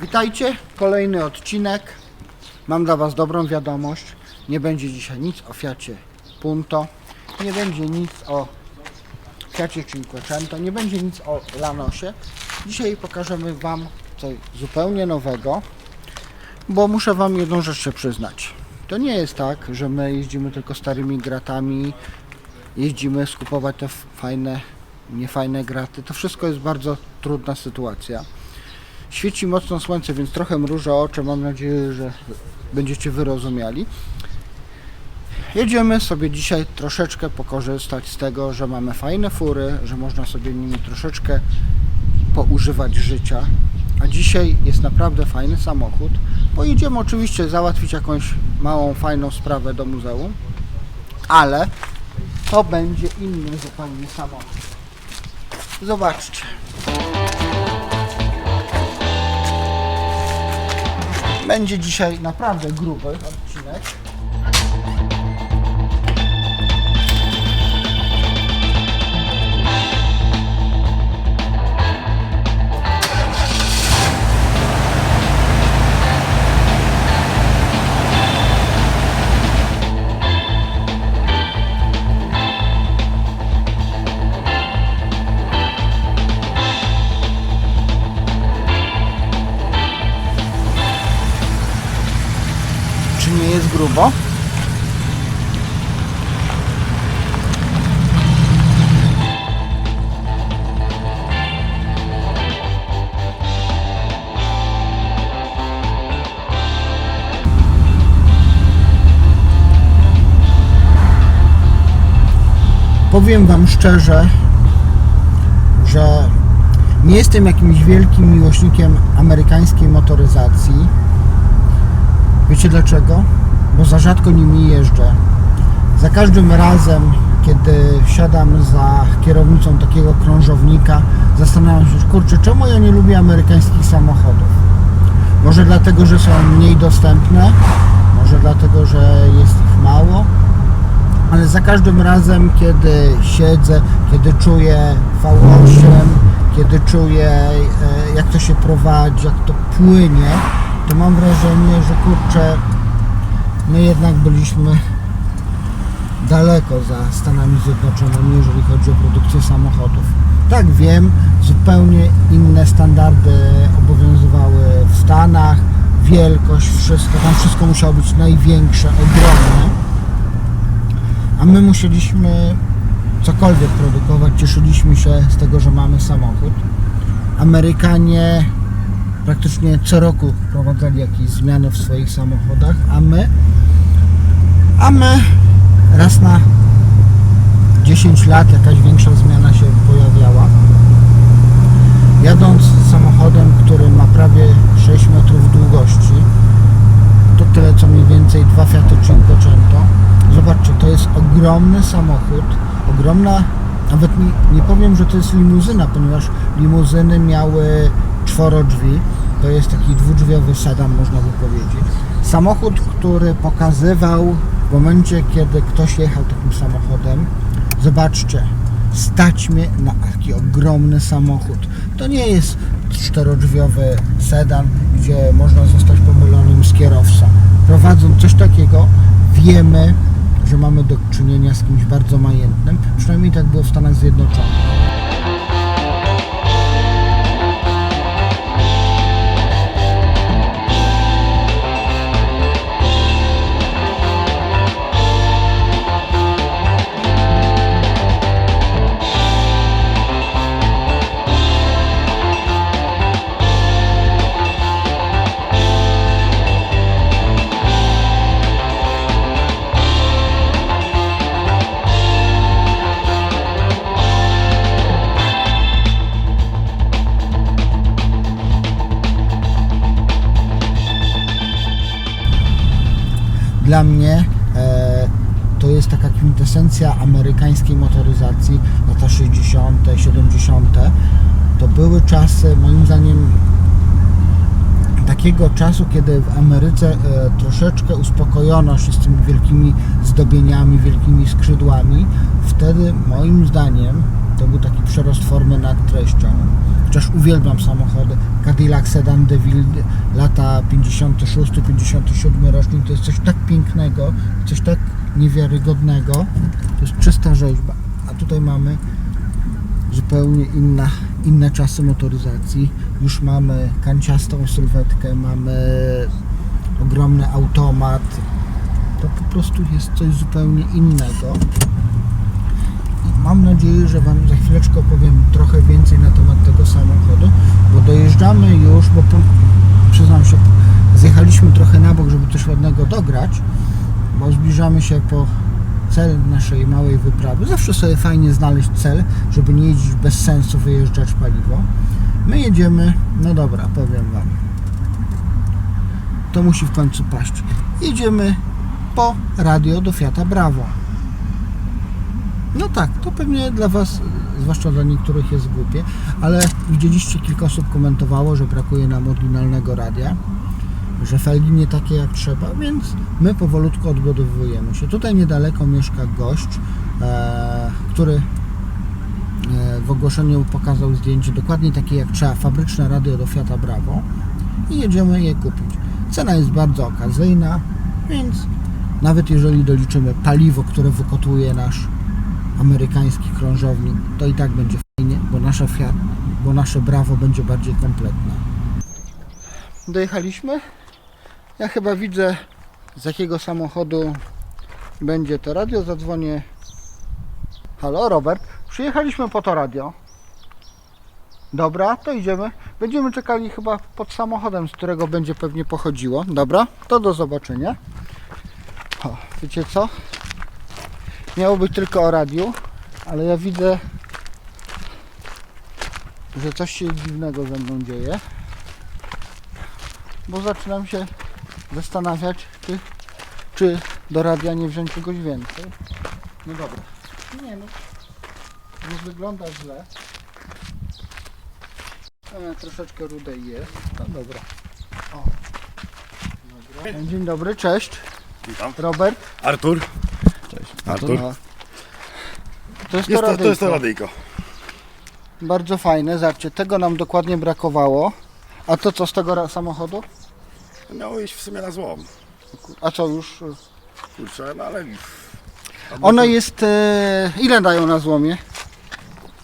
Witajcie, kolejny odcinek. Mam dla Was dobrą wiadomość. Nie będzie dzisiaj nic o Fiacie Punto, nie będzie nic o Fiacie Cinquecento, nie będzie nic o Lanosie. Dzisiaj pokażemy Wam coś zupełnie nowego, bo muszę Wam jedną rzecz się przyznać. To nie jest tak, że my jeździmy tylko starymi gratami, jeździmy skupować te fajne, niefajne graty. To wszystko jest bardzo trudna sytuacja. Świeci mocno słońce, więc trochę mrużę oczy. Mam nadzieję, że będziecie wyrozumiali. Jedziemy sobie dzisiaj troszeczkę pokorzystać z tego, że mamy fajne fury, że można sobie nimi troszeczkę poużywać życia. A dzisiaj jest naprawdę fajny samochód. Pojedziemy oczywiście załatwić jakąś małą, fajną sprawę do muzeum, ale to będzie inny zupełnie samochód. Zobaczcie. Będzie dzisiaj naprawdę gruby odcinek. Jest grubo? Powiem Wam szczerze, że nie jestem jakimś wielkim miłośnikiem amerykańskiej motoryzacji. Wiecie dlaczego? Bo za rzadko nimi jeżdżę. Za każdym razem, kiedy siadam za kierownicą takiego krążownika, zastanawiam się, kurczę, czemu ja nie lubię amerykańskich samochodów? Może dlatego, że są mniej dostępne, może dlatego, że jest ich mało, ale za każdym razem, kiedy siedzę, kiedy czuję V8, kiedy czuję, e, jak to się prowadzi, jak to płynie, to mam wrażenie, że kurczę, my jednak byliśmy daleko za Stanami Zjednoczonymi, jeżeli chodzi o produkcję samochodów. Tak wiem, zupełnie inne standardy obowiązywały w Stanach, wielkość, wszystko, tam wszystko musiało być największe, ogromne, a my musieliśmy cokolwiek produkować, cieszyliśmy się z tego, że mamy samochód. Amerykanie praktycznie co roku wprowadzali jakieś zmiany w swoich samochodach, a my, a my raz na 10 lat jakaś większa zmiana się pojawiała. Jadąc samochodem, który ma prawie 6 metrów długości, to tyle co mniej więcej dwa Fiaty Cinquecento. Zobaczcie, to jest ogromny samochód, ogromna, nawet nie, nie powiem, że to jest limuzyna, ponieważ limuzyny miały czworo drzwi, to jest taki dwudrzwiowy sedan, można by powiedzieć. Samochód, który pokazywał w momencie, kiedy ktoś jechał takim samochodem, zobaczcie, stać mnie na taki ogromny samochód. To nie jest czterodrzwiowy sedan, gdzie można zostać pomylonym z kierowcą. Prowadząc coś takiego, wiemy, że mamy do czynienia z kimś bardzo majętnym. Przynajmniej tak było w Stanach Zjednoczonych. Dla mnie e, to jest taka kwintesencja amerykańskiej motoryzacji, lata 60., 70. To były czasy, moim zdaniem, takiego czasu, kiedy w Ameryce e, troszeczkę uspokojono się z tymi wielkimi zdobieniami, wielkimi skrzydłami. Wtedy, moim zdaniem, to był taki przerost formy nad treścią. Chociaż uwielbiam samochody. Cadillac Sedan DeVille lata 56-57 rocznik to jest coś tak pięknego, coś tak niewiarygodnego. To jest czysta rzeźba. A tutaj mamy zupełnie inna, inne czasy motoryzacji. Już mamy kanciastą sylwetkę, mamy ogromny automat. To po prostu jest coś zupełnie innego. Mam nadzieję, że Wam za chwileczkę opowiem trochę więcej na temat tego samochodu, bo dojeżdżamy już, bo po, przyznam się, zjechaliśmy trochę na bok, żeby coś ładnego dograć, bo zbliżamy się po cel naszej małej wyprawy. Zawsze sobie fajnie znaleźć cel, żeby nie jeździć bez sensu, wyjeżdżać paliwo. My jedziemy, no dobra, powiem Wam. To musi w końcu paść. Jedziemy po radio do Fiata Bravo. No tak, to pewnie dla Was, zwłaszcza dla niektórych jest głupie, ale widzieliście, kilka osób komentowało, że brakuje nam oryginalnego radia, że felgi nie takie jak trzeba, więc my powolutku odbudowujemy się. Tutaj niedaleko mieszka gość, e, który e, w ogłoszeniu pokazał zdjęcie dokładnie takie jak trzeba, fabryczne radio do Fiata Bravo i jedziemy je kupić. Cena jest bardzo okazyjna, więc nawet jeżeli doliczymy paliwo, które wykotuje nasz amerykański krążownik, to i tak będzie fajnie, bo nasze Fiat, bo nasze Bravo będzie bardziej kompletne. Dojechaliśmy. Ja chyba widzę z jakiego samochodu będzie to radio. Zadzwonię. Halo, Robert. Przyjechaliśmy po to radio. Dobra, to idziemy. Będziemy czekali chyba pod samochodem, z którego będzie pewnie pochodziło. Dobra, to do zobaczenia. O, wiecie co? Miało być tylko o radiu, ale ja widzę, że coś się dziwnego ze mną dzieje. Bo zaczynam się zastanawiać, czy, czy do radia nie wziąć czegoś więcej. No dobra. Nie no, nie wygląda źle. E, troszeczkę rudej jest. No dobra. O. Dobra. Dzień dobry, cześć. Witam. Robert. Artur. Artur. No. To jest, Jest to, to, jest to radyjko. Bardzo fajne, zobaczcie, tego nam dokładnie brakowało. A to co z tego samochodu? Miało iść w sumie na złom. A co już? Kurczę, no ale Ono jest, e, ile dają na złomie?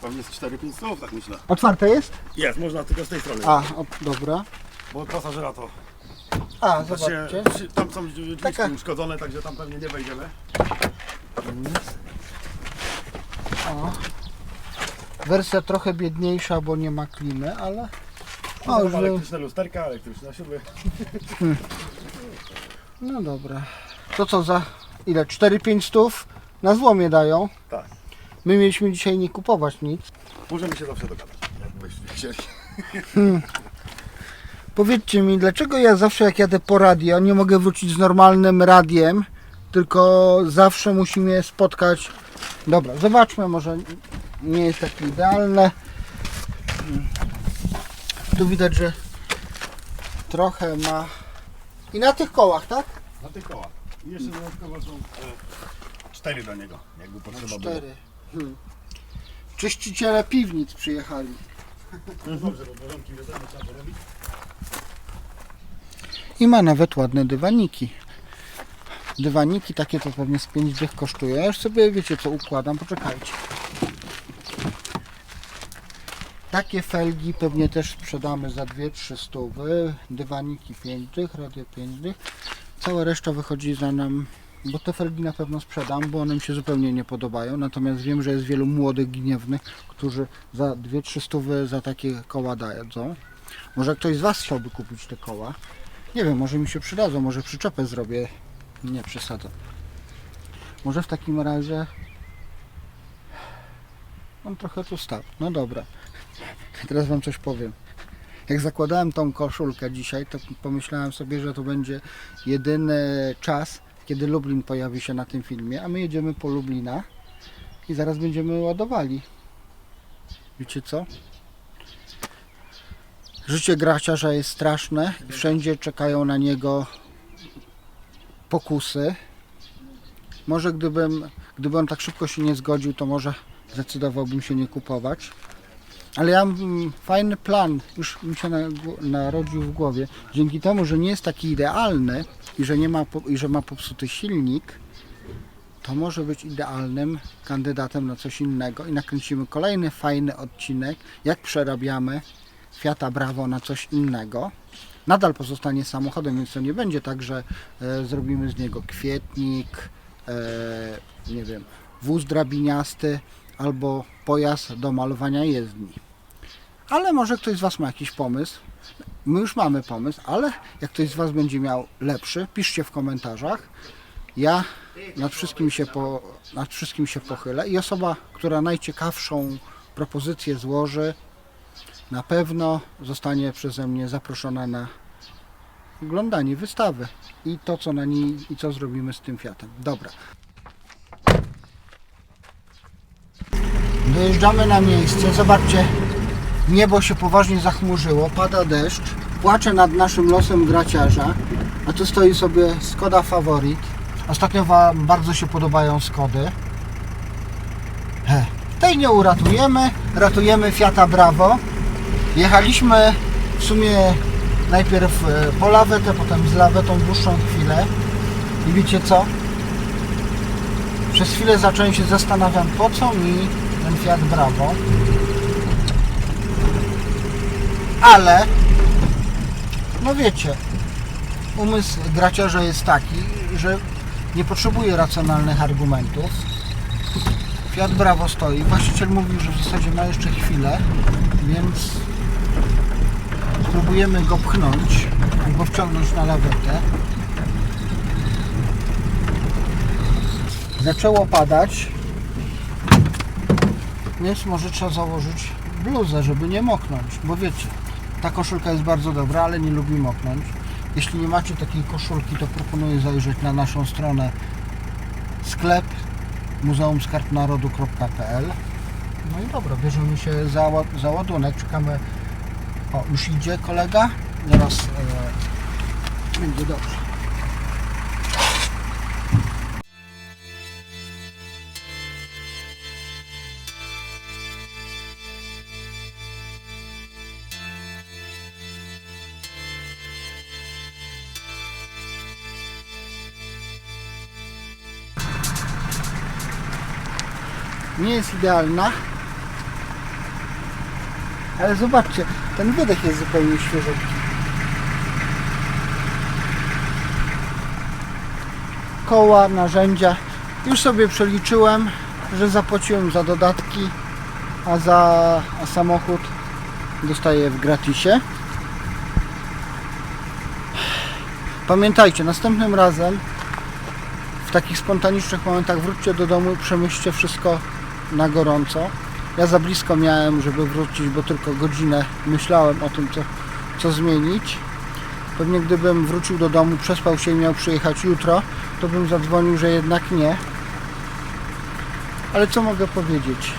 pewnie z 4-5 słów, tak myślę. Otwarte jest? Jest, można tylko z tej strony. A, o, dobra. Bo od pasażera to. A, to zobaczcie. tam są drzwi Taka- uszkodzone, także tam pewnie nie wejdziemy. O. Wersja trochę biedniejsza, bo nie ma klimy, ale... O, O, już, elektryczne lusterka, elektryczne śruby. no dobra. To co za, ile? 4-5 stów na złomie dają. Tak. My mieliśmy dzisiaj nie kupować nic. Możemy się zawsze dogadać, jakbyście chcieli. Powiedzcie mi, dlaczego ja zawsze jak jadę po radio nie mogę wrócić z normalnym radiem, tylko zawsze musi mnie spotkać. Dobra, zobaczmy, może nie jest takie idealne. Tu widać, że trochę ma. I na tych kołach, tak? Na tych kołach. I jeszcze dodatkowo są e, cztery do niego, jakby potrzeba było. Cztery. Hmm. Czyściciele piwnic przyjechali. Dobrze, bo porządki wiadomo trzeba porobić. I ma nawet ładne dywaniki. Dywaniki takie to pewnie z 5 dych kosztują. Ja już sobie wiecie co układam, poczekajcie. Takie felgi pewnie też sprzedamy za 2-3 stówy. Dywaniki 5 dych, radio 5 dych. Cała reszta wychodzi za nam, bo te felgi na pewno sprzedam, bo one mi się zupełnie nie podobają. Natomiast wiem, że jest wielu młodych, gniewnych, którzy za 2-3 stówy za takie koła dadzą. Może ktoś z Was chciałby kupić te koła. Nie wiem, może mi się przydadzą, może przyczepę zrobię. Nie przesadzam. Może w takim razie. On trochę tu stał. No dobra. Teraz wam coś powiem. Jak zakładałem tą koszulkę dzisiaj, to pomyślałem sobie, że to będzie jedyny czas, kiedy Lublin pojawi się na tym filmie, a my jedziemy po Lublina i zaraz będziemy ładowali. Wiecie co? Życie graciarza jest straszne i wszędzie czekają na niego pokusy. Może gdybym, gdyby on tak szybko się nie zgodził, to może zdecydowałbym się nie kupować. Ale ja mam mm, fajny plan, już mi się na- narodził w głowie. Dzięki temu, że nie jest taki idealny i że, nie ma, i że ma popsuty silnik, to może być idealnym kandydatem na coś innego i nakręcimy kolejny fajny odcinek, jak przerabiamy Fiata Bravo na coś innego. Nadal pozostanie samochodem, więc to nie będzie tak, że e, zrobimy z niego kwietnik, e, nie wiem, wóz drabiniasty albo pojazd do malowania jezdni. Ale może ktoś z Was ma jakiś pomysł. My już mamy pomysł, ale jak ktoś z Was będzie miał lepszy, piszcie w komentarzach. Ja nad wszystkim się, po, nad wszystkim się pochylę i osoba, która najciekawszą propozycję złoży, na pewno zostanie przeze mnie zaproszona na oglądanie wystawy i to, co na niej i co zrobimy z tym Fiatem. Dobra. Dojeżdżamy na miejsce. Zobaczcie, niebo się poważnie zachmurzyło, pada deszcz, płacze nad naszym losem graciarza, a tu stoi sobie Skoda Favorit. Ostatnio Wam bardzo się podobają Skody. He. Tej nie uratujemy, ratujemy Fiata Bravo. Jechaliśmy w sumie najpierw e, po lawetę, potem z lawetą dłuższą chwilę. I wiecie co? Przez chwilę zacząłem się zastanawiam, po co mi ten Fiat Bravo. Ale, no wiecie, umysł graciarza jest taki, że nie potrzebuje racjonalnych argumentów. Fiat Bravo stoi. Właściciel mówił, że w zasadzie ma jeszcze chwilę, więc spróbujemy go pchnąć albo wciągnąć na lawetę. Zaczęło padać, więc może trzeba założyć bluzę, żeby nie moknąć, bo wiecie, ta koszulka jest bardzo dobra, ale nie lubi moknąć. Jeśli nie macie takiej koszulki, to proponuję zajrzeć na naszą stronę sklep muzeumskarbnarodu.pl No i dobra, bierzemy się za, za ładunek, czekamy o, już idzie kolega, zaraz e, będzie dobrze. nie jest idealna. Ale zobaczcie, ten wydech jest zupełnie świeżutki. Koła, narzędzia. Już sobie przeliczyłem, że zapłaciłem za dodatki, a za a samochód dostaję w gratisie. Pamiętajcie, następnym razem w takich spontanicznych momentach wróćcie do domu i przemyślcie wszystko na gorąco. Ja za blisko miałem, żeby wrócić, bo tylko godzinę myślałem o tym, co, co zmienić. Pewnie gdybym wrócił do domu, przespał się i miał przyjechać jutro, to bym zadzwonił, że jednak nie. Ale co mogę powiedzieć?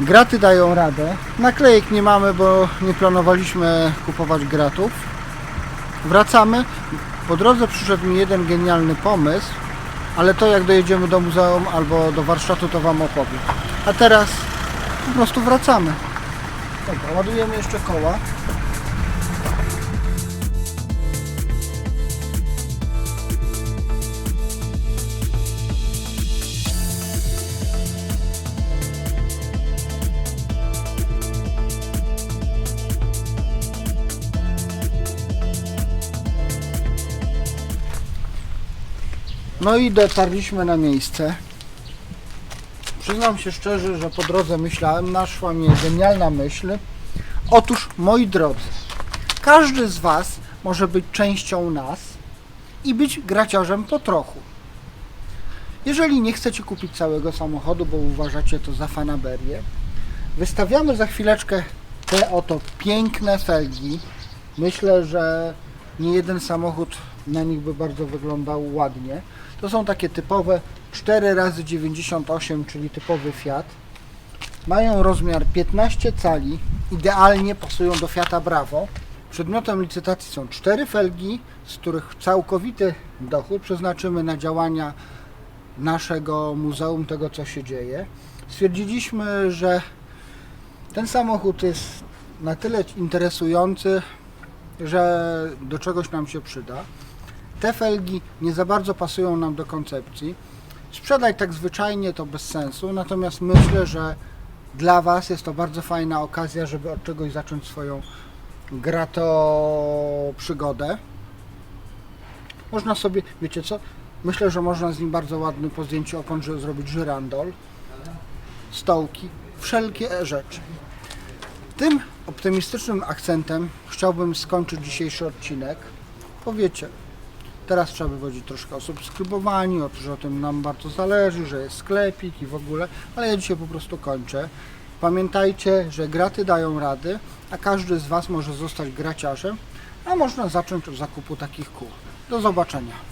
Graty dają radę. Naklejek nie mamy, bo nie planowaliśmy kupować gratów. Wracamy. Po drodze przyszedł mi jeden genialny pomysł, ale to jak dojedziemy do muzeum albo do warsztatu, to Wam opowiem. A teraz po prostu wracamy. Dobra, ładujemy jeszcze koła. No i dotarliśmy na miejsce. Przyznam się szczerze, że po drodze myślałem, naszła mnie genialna myśl. Otóż, moi drodzy, każdy z Was może być częścią nas i być graciarzem po trochu. Jeżeli nie chcecie kupić całego samochodu, bo uważacie to za fanaberię, wystawiamy za chwileczkę te oto piękne felgi. Myślę, że nie jeden samochód na nich by bardzo wyglądał ładnie. To są takie typowe 4 razy 98 czyli typowy Fiat. Mają rozmiar 15 cali, idealnie pasują do Fiata Bravo. Przedmiotem licytacji są cztery felgi, z których całkowity dochód przeznaczymy na działania naszego muzeum, tego co się dzieje. Stwierdziliśmy, że Ten samochód jest na tyle interesujący, że do czegoś nam się przyda. Te felgi nie za bardzo pasują nam do koncepcji. Sprzedać tak zwyczajnie to bez sensu, natomiast myślę, że dla Was jest to bardzo fajna okazja, żeby od czegoś zacząć swoją grato przygodę. Można sobie, wiecie co, myślę, że można z nim bardzo ładny po zdjęciu opon ży- zrobić żyrandol, stołki, wszelkie rzeczy. Tym optymistycznym akcentem chciałbym skończyć dzisiejszy odcinek. Powiecie, teraz trzeba wywodzić troszkę o subskrybowaniu, o to, że o tym nam bardzo zależy, że jest sklepik i w ogóle, ale ja dzisiaj po prostu kończę. Pamiętajcie, że graty dają rady, a każdy z Was może zostać graciarzem, a można zacząć od zakupu takich kół. Do zobaczenia.